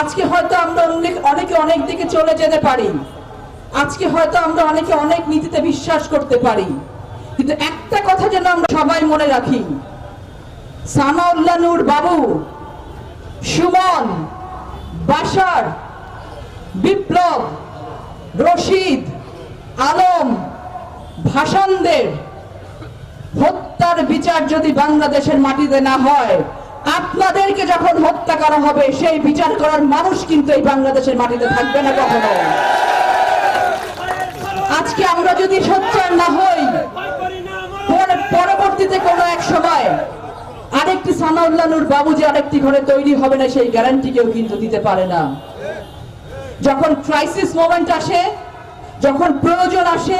আজকে হয়তো আমরা অনেক অনেকে অনেক দিকে চলে যেতে পারি। আজকে হয়তো আমরা অনেকে অনেক নীতিতে বিশ্বাস করতে পারি। কিন্তু একটা কথা যেন আমরা সবাই মনে রাখি সানাউল্লাহ নূর বাবু, সুমন বাসার বিপ্লব, রশিদ, আলম, ভাসানদের হত্যার বিচার যদি বাংলাদেশের মাটিতে না হয় আপনাদেরকে যখন হত্যা করা হবে, সেই বিচার করার মানুষ কিন্তু এই বাংলাদেশের মাটিতে থাকবে না কখনো। আজকে আমরা যদি সোচ্চার না হই, পরে- পরবর্তীতে কোনো এক সময় আরেকটি সানাউল্লাহ নূর বাবু যে আরেকটি ঘরে তৈরি হবে না, সেই গ্যারান্টি কেউ কিন্তু দিতে পারে না। যখন ক্রাইসিস মোমেন্ট আসে, যখন প্রয়োজন আসে,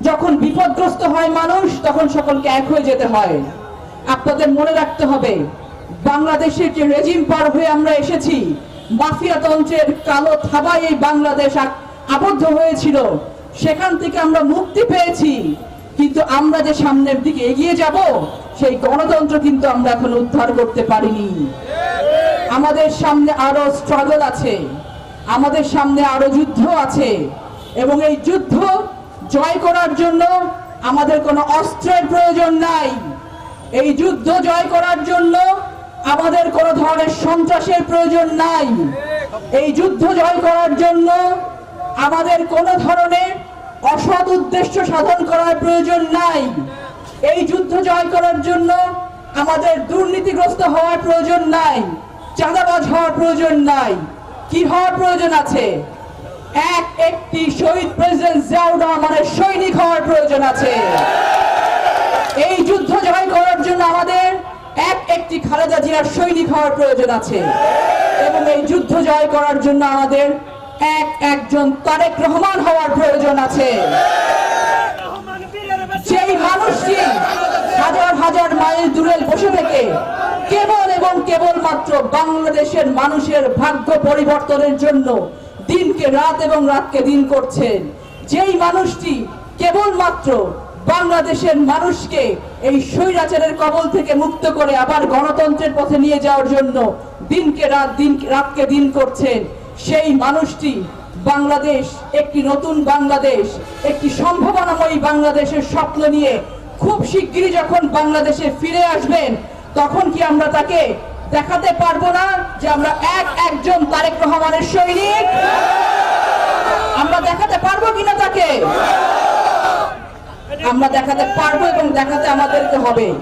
যখন বিপদগ্রস্ত হয় মানুষ, তখন সকলকে এক হয়ে যেতে হয়। আপনাদের মনে রাখতে হবে বাংলাদেশের যে রেজিম পার হয়ে আমরা এসেছি, মাফিয়া তন্ত্রের কালো থাবায় এই বাংলাদেশ আবদ্ধ হয়েছিল। সেখান থেকে আমরা মুক্তি পেয়েছি। কিন্তু আমরা যে সামনের দিকে এগিয়ে যাব, সেই গণতন্ত্র কিন্তু আমরা এখন উদ্ধার করতে পারিনি। আমাদের সামনে আরও স্ট্রাগল আছে। আমাদের সামনে আরও যুদ্ধ আছে। এবং এই যুদ্ধ জয় করার জন্য আমাদের কোনো অস্ত্রের প্রয়োজন নাই। এই যুদ্ধ জয় করার জন্য আমাদের কোনো ধরনের সন্ত্রাসের প্রয়োজন নাই। এই যুদ্ধ জয় করার জন্য আমাদের কোনো ধরনের অসৎ উদ্দেশ্য সাধন করার প্রয়োজন নাই। এই যুদ্ধ জয় করার জন্য আমাদের দুর্নীতিগ্রস্ত হওয়ার প্রয়োজন নাই, চাঁদাবাজ হওয়ার প্রয়োজন নাই। কি হওয়ার প্রয়োজন আছে? এক, একটি শহীদ প্রেসিডেন্ট জিয়াউর রহমানের সৈনিক হওয়ার প্রয়োজন আছে। এই যুদ্ধ জয় করার জন্য আমাদের এক একটি খালেদা জিয়ার সৈনিক হওয়ার প্রয়োজন আছে। এবং এই যুদ্ধ জয় করার জন্য আমাদের এক একজন তারেক রহমান হওয়ার প্রয়োজন আছে। সেই মানুষটি হাজার হাজার মাইল দূরে বসে থেকে কেবল এবং কেবলমাত্র বাংলাদেশের মানুষের ভাগ্য পরিবর্তনের জন্য দিনকে রাত এবং রাতকে দিন করছেন যেই মানুষটি কেবলমাত্র বাংলাদেশের মানুষকে এই স্বৈরাচারের কবল থেকে মুক্ত করে আবার গণতন্ত্রের পথে নিয়ে যাওয়ার জন্য দিনকে রাত, দিন, রাতকে দিন করছেন। সেই মানুষটি বাংলাদেশ, একটি নতুন বাংলাদেশ, একটি সম্ভাবনাময়ী বাংলাদেশের স্বপ্ন নিয়ে খুব শিগগিরই যখন বাংলাদেশে ফিরে আসবেন, তখন কি আমরা তাকে দেখাতে পারব না যে আমরা এক, একজন তারেক রহমানের সৈনিক? আমরা দেখাতে পারব কিনা তাকে? আমরা দেখাতে পারব এবং দেখাতে আমাদেরকে হবে।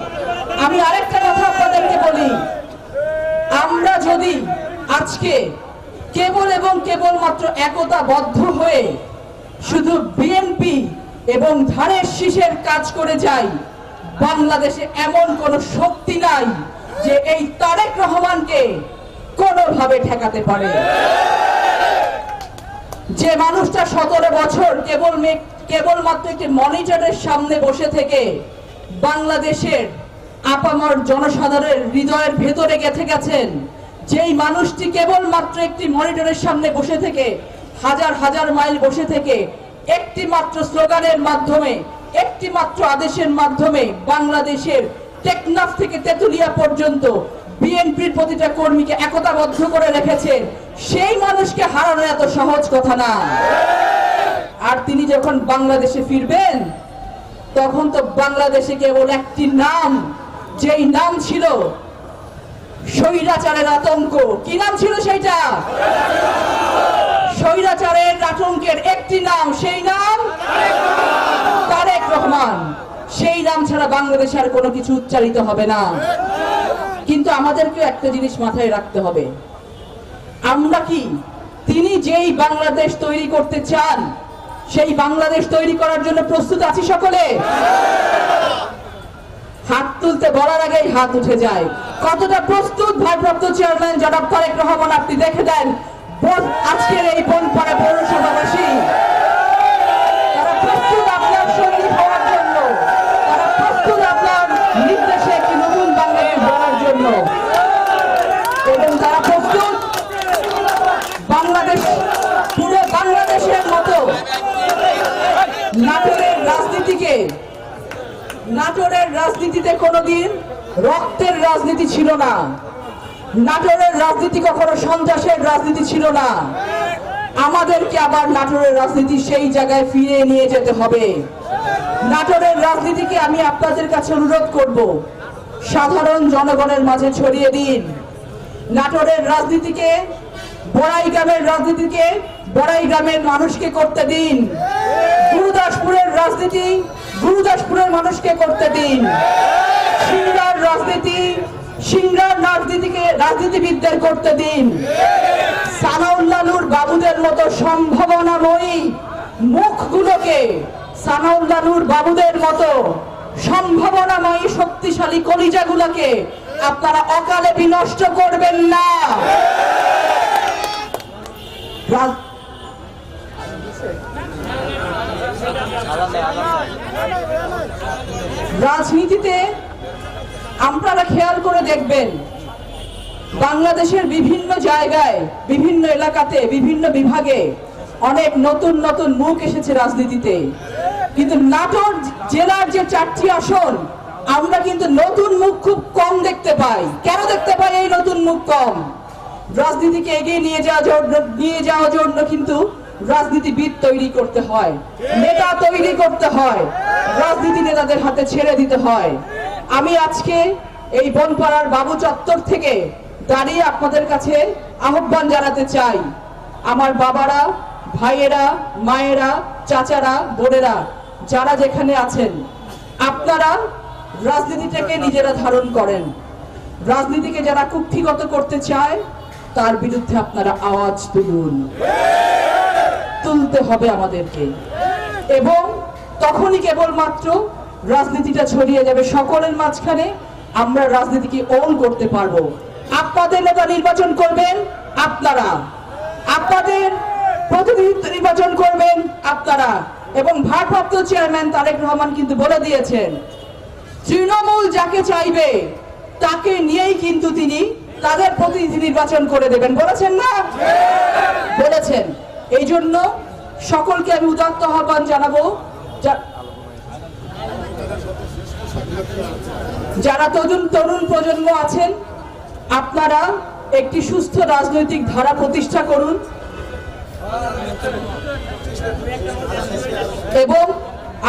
আমি আরেকটা কথা আপনাদেরকে বলি। আমরা যদি আজকে কেবল এবং কেবলমাত্র একতাবদ্ধ হয়ে শুধু বিএনপি এবং ধানের শীষের কাজ করে যাই, বাংলাদেশে এমন কোন শক্তি নাই যে এই তারেক রহমানকে কোনোভাবে ঠেকাতে পারে। যে মানুষটা সতেরো বছর কেবল মে- কেবলমাত্র একটি মনিটরের সামনে বসে থেকে বাংলাদেশের আপামর জনসাধারণের হৃদয়ের ভেতরে গেথে গেছেন। যেই মানুষটি কেবলমাত্র একটি মনিটরের সামনে বসে থেকে, হাজার হাজার মাইল বসে থেকে, একটি মাত্র স্লোগানের মাধ্যমে, একটি মাত্র আদেশের মাধ্যমে বাংলাদেশের টেকনাফ থেকে তেতুলিয়া পর্যন্ত বিএনপির প্রতিটা কর্মীকে একতাবদ্ধ করে রেখেছেন সেই মানুষকে হারানো এত সহজ কথা না। আর তিনি যখন বাংলাদেশে ফিরবেন, তখন তো বাংলাদেশে কেবল একটি নাম, যেই নাম ছিল স্বৈরাচারের আতঙ্ক। কি নাম ছিল সেইটা? স্বৈরাচারের আতঙ্কের একটি নাম, সেই নাম তারেক রহমান। সেই নাম ছাড়া বাংলাদেশে আর কোনো কিছু উচ্চারিত হবে না। কিন্তু আমাদেরকে একটা জিনিস মাথায় রাখতে হবে। আমরা কি, তিনি যেই বাংলাদেশ তৈরি করতে চান সেই বাংলাদেশ তৈরি করার জন্য প্রস্তুত আছি সকলে? হাত তুলতে বলার আগেই হাত উঠে যায়। কতটা প্রস্তুত ভারপ্রাপ্ত চেয়ারম্যান জনাব তারেক রহমান, আপনি দেখে দেন। আজকের এই বনপাড়া পৌরসভাবাসী তারা প্রস্তুত আপনার সঙ্গী হওয়ার জন্য তারা প্রস্তুত আপনার নির্দেশে একটি নতুন বাংলাদেশ গড়ার জন্য এবং তারা প্রস্তুত বাংলাদেশ পুরো বাংলাদেশের মতো নাটোরের নাটোরের রাজনীতিতে কোনোদিন রক্তের রাজনীতি ছিল না। নাটোরের রাজনীতি কখনো সন্ত্রাসের রাজনীতি ছিল না। আমাদেরকে আবার নাটোরের রাজনীতি সেই জায়গায় ফিরে নিয়ে যেতে হবে। নাটোরের রাজনীতিকে আমি আপনাদের কাছে অনুরোধ করব। সাধারণ জনগণের মাঝে ছড়িয়ে দিন। নাটোরের রাজনীতিকে বড়াই গ্রামের রাজনীতিকে বড়াই গ্রামের মানুষকে করতে দিন। গুরুদাসপুরের রাজনীতি গুরুদাসপুরের মানুষকে করতে দিন। সিংড়ার রাজনীতি সিংড়ার রাজনীতিকে রাজনীতিবিদদের করতে দিন। সানাউল্লানুর বাবুদের মতো সম্ভাবনাময়ী মুখগুলোকে সানাউল্লানুর বাবুদের মতো সম্ভাবনাময়ী শক্তিশালী কলিজাগুলোকে আপনারা অকালে বিনষ্ট করবেন না। রাজনীতিতে আপনারা খেয়াল করে দেখবেন, বাংলাদেশের বিভিন্ন জায়গায়, বিভিন্ন এলাকাতে, বিভিন্ন বিভাগে অনেক নতুন নতুন মুখ এসেছে রাজনীতিতে। কিন্তু নাটোর জেলার যে চারটি আসন, আমরা কিন্তু নতুন মুখ খুব কম দেখতে পাই। কেন দেখতে পাই এই নতুন মুখ কম? রাজনীতিকে এগিয়ে নিয়ে জন্য নিয়ে যাওয়ার জন্য কিন্তু রাজনীতিবিদ তৈরি করতে হয়, নেতা তৈরি করতে হয়, রাজনীতি নেতাদের হাতে ছেড়ে দিতে হয়। আমি আজকে এই বনপাড়ার বাবু চত্বর থেকে দাঁড়িয়ে আপনাদের কাছে আহ্বান জানাতে চাই। আমার বাবারা, ভাইয়েরা, মায়েরা, চাচারা, বোনেরা, যারা যেখানে আছেন, আপনারা রাজনীতিটাকে নিজেরা ধারণ করেন। রাজনীতিকে যারা কুক্ষিগত করতে চায়, তার বিরুদ্ধে আপনারা আওয়াজ তুলুন। তুলতে হবে আমাদেরকে। এবং তখনই কেবলমাত্র রাজনীতিটা ছড়িয়ে যাবে সকলের মাঝখানে, আমরা রাজনীতিকে ওন করতে পারব। আপনাদের নেতা নির্বাচন করবেন আপনারা। আপনাদের প্রতিনিধিত্ব নির্বাচন করবেন আপনারা। এবং ভারপ্রাপ্ত চেয়ারম্যান তারেক রহমান কিন্তু বলে দিয়েছেন, তৃণমূল যাকে চাইবে, তাকে নিয়েই কিন্তু তিনি তাদের প্রতিনিধি নির্বাচন করে দেবেন। বলেছেন না? বলেছেন। এই জন্য সকলকে আমি উদাত্ত আহ্বান জানাব যারা তরুণ তরুণ প্রজন্ম আছেন, আপনারা একটি সুস্থ রাজনৈতিক ধারা প্রতিষ্ঠা করুন এবং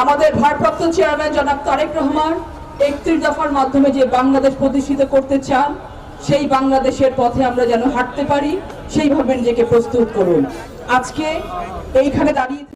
আমাদের ভারপ্রাপ্ত চেয়ারম্যান জনাব তারেক রহমান একত্রিশ দফার মাধ্যমে যে বাংলাদেশ প্রতিষ্ঠিত করতে চান, সেই বাংলাদেশের পথে আমরা যেন হাঁটতে পারি সেইভাবে নিজেকে প্রস্তুত করুন। আজকে এইখানে দাঁড়িয়ে